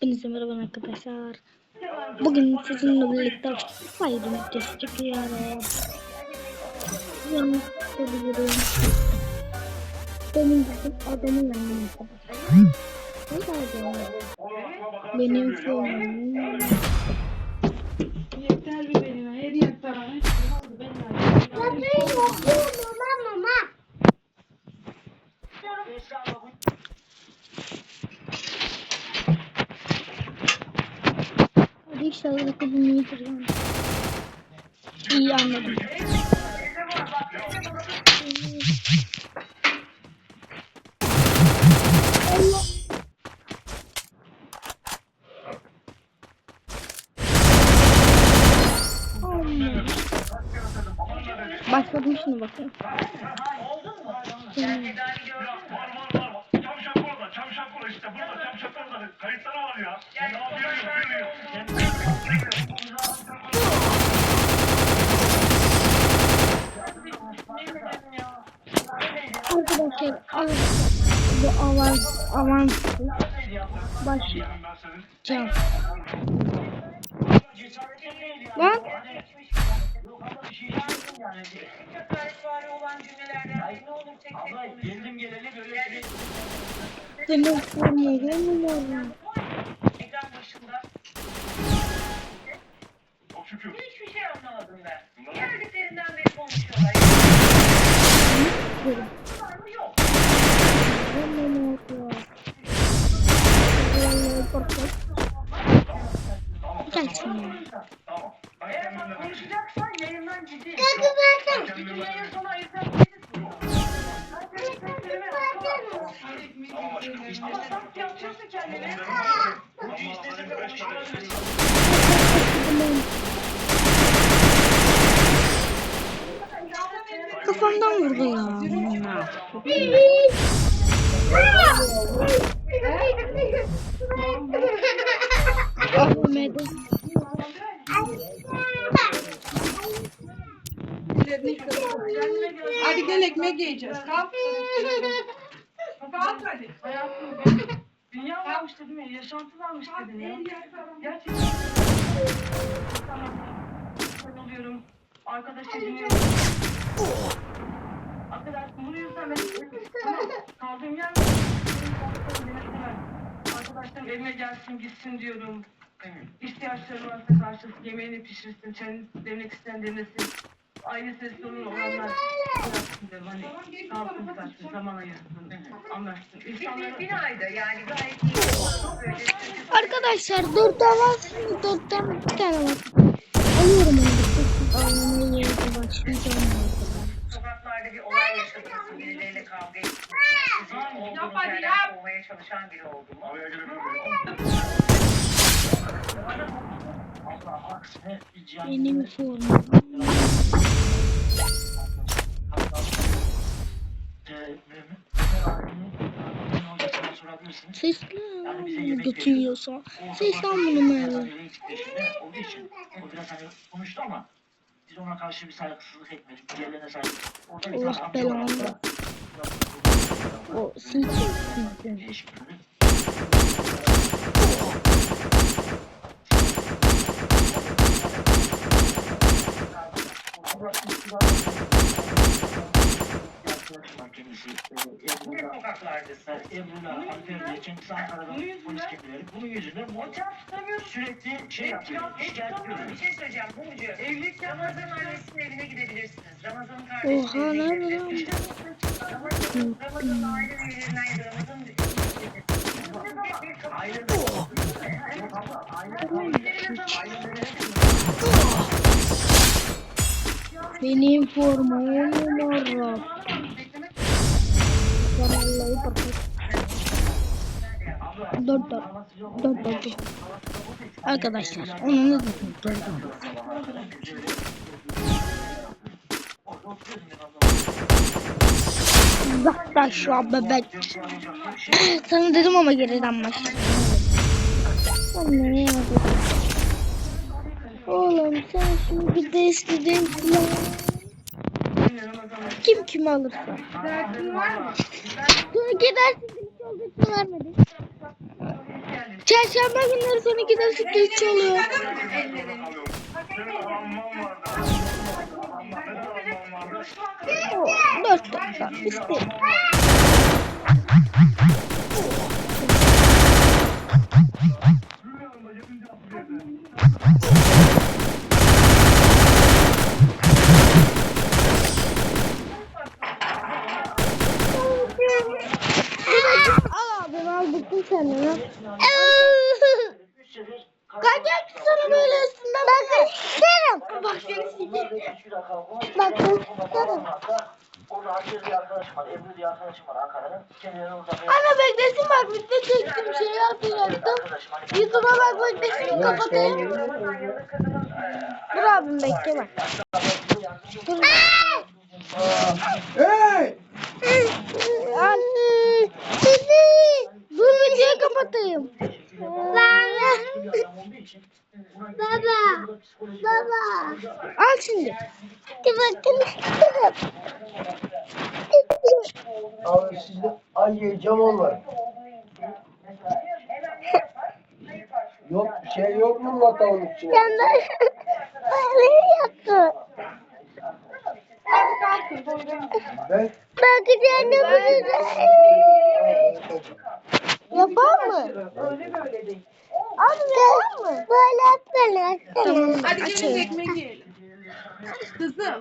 Hepinize merhaba arkadaşlar. Bugün sizinle birlikte Fire videosu çekiyoruz. Yanlış söylüyorum. Benim bizim adamın yanına arkadaşlar. Ne da Benim filmim. Yeter bir benim. Her yer tarafı. Hadi inşallah kızım iyidir yani. İyi anladım. Allah. Allah. Başladım şimdi bakayım. Hmm. Var var var. Çamşak orada, çamşak orada işte burada, çamşak orada. Kayıtları var ya. Ya görüyor, görüyor. Arkadaşlar av- bu avans avans başlayacağım. Ben senin. Lan Geldim geleli böyle bir benim formumu var. ekran başında Çok şükür. hiçbir şey anlamadım ben. Geldiklerinden beri konuşuyorlar. Konuşacaksan yayından ciddi. Ben Bütün kendimle yayın seslerime bakamam. Ama sanki Kafamdan vurdu ya. Ölmedi. Hadi yiyeceğiz. Kalk. Kalk hadi. Hayatım dünya varmış dedim ya, yaşantı varmış dedim ya. Gerçekten ben oluyorum. Arkadaş ediniyorum. Arkadaşım bunu yüzden ben tamam, kaldığım yer mi? Arkadaşlarım evime gelsin gitsin diyorum. İhtiyaçları varsa karşılık yemeğini pişirsin, çayını demlemek isteyen demlesin. Ailesi sorun olanlar bıraksın diyorum hani kalsın birkaç gün zaman ayırsın, anlaşsın. İnsanları... Bir ayda yani gayet iyi. Arkadaşlar dört avans mı? Dörtten bir tane var. Alıyorum onu. Almaya yerine başlayacağım. sokaklarda bir olay yaşadınız, birileriyle kavga ettiniz, olduğunuz yerden kovmaya çalışan biri oldu mu? Araya girebilir Allah aksine Benim formum. Sesli götürüyorsa. Seslen bunu mu? olduğu için o biraz hani konuştu ama biz ona karşı bir saygısızlık etmedik. Diğerlerine saygı. Orada bir Allah tane belanı. O silke silke. Ne sokaklardasın? Emrullah, kendisi Ankara'dan polis gemileri. Bunun yüzünden sürekli şey yapıyor, şikayet Bir şey söyleyeceğim Bumucu. Evlilik Ramazan annesinin evine gidebilirsiniz. Ramazan'ın Oha evine nerede lan? gidebilirsiniz. Ramazan'ın Ramazan'ın aile üyelerinden ya da Ramazan'ın Aile Benim formum numara. Vallahi bakın. Dört dört. Dört dört. Arkadaşlar onu ne dedim? Dört dört. Uzaklaşma bebek. Sana dedim ama geriden başla. Sen ne yapıyorsun? Oğlum sen şimdi silah. Kim kimi alırsa. Derdin var mı? Sonra gidersin bir şey olduğu için vermedi. Çarşamba günleri son iki de süt geç oluyor. Dört dakika bitti. Al abi bıktım senden. Kaçak sana böyle üstünden bakın isterim. Bak seni sikeyim. Bakın isterim. Orada Hatice diye arkadaşım var, Ebru diye arkadaşım var Ankara'da. Kendileri orada Ana beklesin bak video çektim şey yapacaktım. YouTube'a bak beklesin kapatayım. Dur abim bekle bak. Dur. Hey! Al. Dur videoyu kapatayım. Baba. Baba. Al şimdi. İstedim. Abi sizde ay camon var. Yok şey yok mu matanın içinde? Sen de böyle yaptın. Ben Bakacağım ne bulacağım. Yapar mı? Öyle böyle değil. Abi yapar mı? Böyle böyle. Hadi gelin ekmek yiyelim. Kızım.